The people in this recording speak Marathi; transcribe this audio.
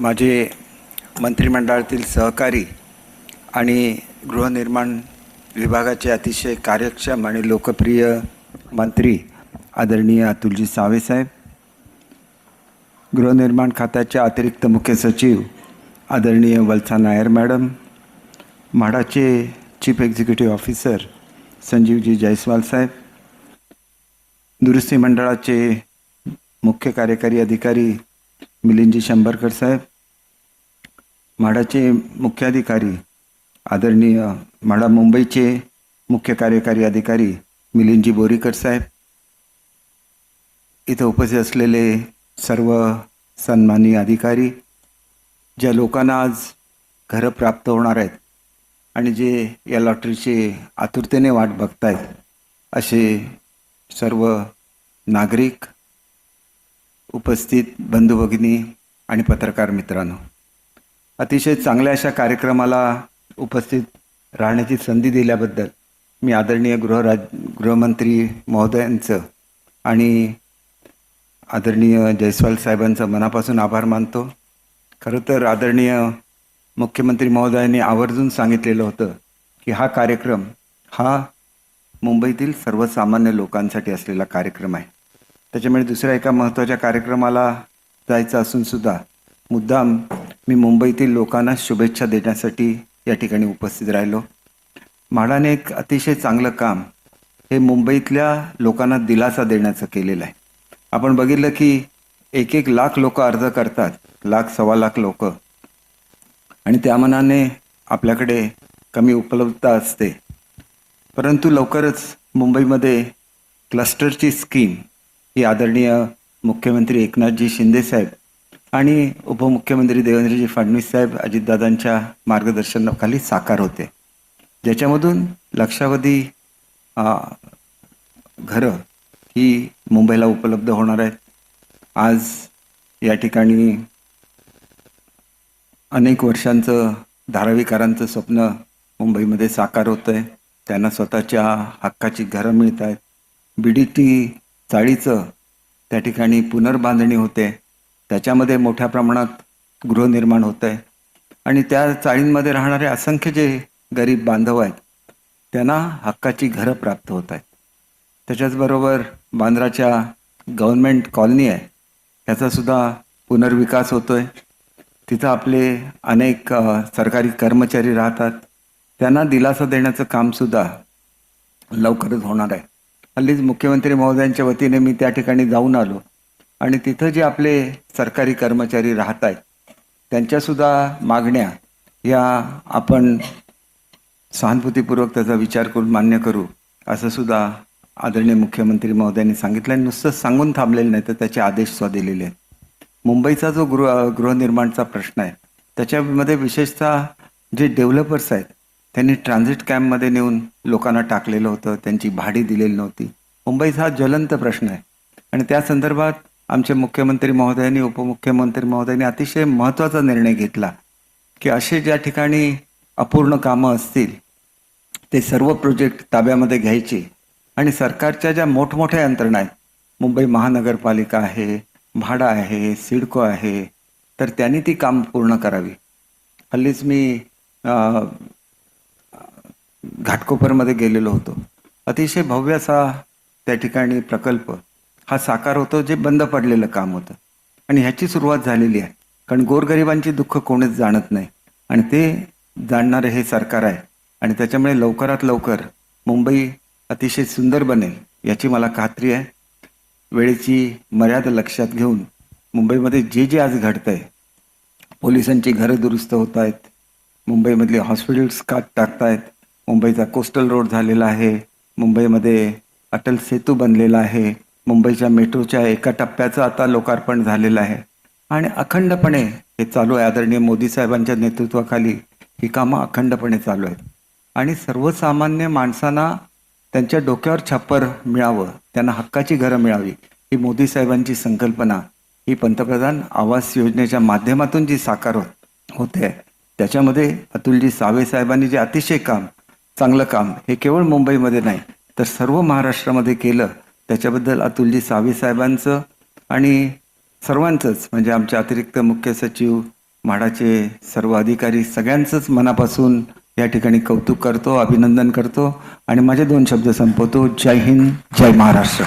माझे मंत्रिमंडळातील सहकारी आणि गृहनिर्माण विभागाचे अतिशय कार्यक्षम आणि लोकप्रिय मंत्री आदरणीय अतुलजी सावेसाहेब गृहनिर्माण खात्याच्या अतिरिक्त मुख्य सचिव आदरणीय वल्सा नायर मॅडम म्हाडाचे chief executive officer Sanjeevji Jaiswal साहेब दुरुस्ती मंडळाचे मुख्य कार्यकारी अधिकारी मिलिंदजी शंभरकर साहेब म्हाडाचे मुख्याधिकारी आदरणीय म्हाडा मुंबईचे मुख्य कार्यकारी अधिकारी मिलिंदजी बोरीकर साहेब इथं उपस्थित असलेले सर्व सन्माननीय अधिकारी ज्या लोकांना आज घरं प्राप्त होणार आहेत आणि जे या लॉटरीचे आतुरतेने वाट बघतायत असे सर्व नागरिक उपस्थित बंधू भगिनी आणि पत्रकार मित्रांनो अतिशय चांगल्या अशा कार्यक्रमाला उपस्थित राहण्याची संधी दिल्याबद्दल मी आदरणीय गृहराज गृहमंत्री महोदयांचं आणि आदरणीय जयस्वाल साहेबांचं मनापासून आभार मानतो. खरं तर आदरणीय मुख्यमंत्री महोदयांनी आवर्जून सांगितलेलं होतं की हा कार्यक्रम हा मुंबईतील सर्वसामान्य लोकांसाठी असलेला कार्यक्रम आहे. त्याच्यामुळे दुसऱ्या एका महत्त्वाच्या कार्यक्रमाला जायचं असूनसुद्धा मुद्दाम मी मुंबईतील लोकांना शुभेच्छा देण्यासाठी या ठिकाणी उपस्थित राहिलो. म्हाडाने एक अतिशय चांगलं काम हे मुंबईतल्या लोकांना दिलासा देण्याचं केलेलं आहे. आपण बघितलं की एक एक लाख लोक अर्ज करतात लाख सव्वा लाख लोक. आणि त्या मनाने आपल्याकडे कमी उपलब्धता असते. परंतु लवकरच मुंबईमध्ये क्लस्टरची स्कीम ही आदरणीय मुख्यमंत्री एकनाथजी शिंदेसाहेब आणि उपमुख्यमंत्री देवेंद्रजी फडणवीस साहेब अजितदादांच्या मार्गदर्शनाखाली साकार होते. ज्याच्यामधून लक्षावधी घरं ही मुंबईला उपलब्ध होणार आहेत. आज या ठिकाणी अनेक वर्षांचं धारावीकरांचं स्वप्न मुंबईमध्ये साकार होतं आहे त्यांना स्वतःच्या हक्काची घरं मिळत आहेत बी डी टी चाळीचं त्या ठिकाणी पुनर्बांधणी होते. त्याच्यामध्ये मोठ्या प्रमाणात गृहनिर्माण होतं आहे आणि त्या चाळींमध्ये राहणारे असंख्य जे गरीब बांधव आहेत त्यांना हक्काची घरं प्राप्त होत आहेत. त्याच्याचबरोबर बांद्राच्या गव्हर्नमेंट कॉलनी आहे. ह्याचासुद्धा पुनर्विकास होतो आहे तिथं आपले अनेक सरकारी कर्मचारी राहतात. त्यांना दिलासा देण्याचं कामसुद्धा लवकरच होणार आहे. हल्लीच मुख्यमंत्री महोदयांच्या वतीने मी त्या ठिकाणी जाऊन आलो. आणि तिथं जे आपले सरकारी कर्मचारी राहत आहेत त्यांच्यासुद्धा मागण्या या आपण सहानुभूतीपूर्वक त्याचा विचार करून मान्य करू असं सुद्धा आदरणीय मुख्यमंत्री महोदयांनी सांगितलं आणि नुसतं सांगून थांबलेलं नाही तर त्याचे आदेश सुद्धा दिलेले आहेत. मुंबईचा जो गृह गृहनिर्माणचा प्रश्न आहे त्याच्यामध्ये विशेषतः जे डेव्हलपर्स आहेत त्यांनी ट्रान्झिट कॅम्पमध्ये नेऊन लोकांना टाकलेलं होतं त्यांची भाडी दिलेली नव्हती. मुंबईचा हा ज्वलंत प्रश्न आहे. आणि त्या संदर्भात आमचे मुख्यमंत्री महोदयांनी उपमुख्यमंत्री महोदयांनी अतिशय महत्त्वाचा निर्णय घेतला की असे ज्या ठिकाणी अपूर्ण कामं असतील ते सर्व प्रोजेक्ट ताब्यामध्ये घ्यायचे. आणि सरकारच्या ज्या मोठमोठ्या यंत्रणा आहेत मुंबई महानगरपालिका आहे म्हाडा आहे सिडको आहे तर त्यांनी ती काम पूर्ण करावी. हल्लीच मी घाटकोपरमध्ये गेलेलो होतो. अतिशय भव्य असा त्या ठिकाणी प्रकल्प हा साकार होतो जे बंद पडलेलं काम होतं. आणि ह्याची सुरुवात झालेली आहे. कारण गोरगरिबांची दुःख कोणीच जाणत नाही. आणि ते जाणणारं हे सरकार आहे. आणि त्याच्यामुळे लवकरात लवकर मुंबई अतिशय सुंदर बनेल याची मला खात्री आहे. वेळेची मर्यादा लक्षात घेऊन मुंबईमध्ये जे जे आज घडतंय आहे पोलिसांची घरं दुरुस्त होत आहेत. मुंबईमधले हॉस्पिटल्स का टाकतायत. मुंबईचा कोस्टल रोड झालेला आहे. मुंबईमध्ये अटल सेतू बनलेला आहे. मुंबईच्या मेट्रोच्या एका टप्प्याचं आता लोकार्पण झालेलं आहे. आणि अखंडपणे हे चालू आहे. आदरणीय मोदी साहेबांच्या नेतृत्वाखाली ही कामं अखंडपणे चालू आहेत. आणि सर्वसामान्य माणसांना त्यांच्या डोक्यावर छप्पर मिळावं त्यांना हक्काची घरं मिळावी ही मोदी साहेबांची संकल्पना ही पंतप्रधान आवास योजनेच्या माध्यमातून जी साकार होत होते त्याच्यामध्ये अतुलजी सावे साहेबांनी जे अतिशय काम चांगलं काम. हे केवळ मुंबईमध्ये नाही तर सर्व महाराष्ट्रामध्ये केलं. त्याच्याबद्दल अतुलजी सावे साहेबांचं आणि सर्वांचंच म्हणजे आमचे अतिरिक्त मुख्य सचिव म्हाडाचे सर्व अधिकारी सगळ्यांचंच मनापासून या ठिकाणी कौतुक करतो अभिनंदन करतो. आणि माझे दोन शब्द संपवतो. जय हिंद जय महाराष्ट्र.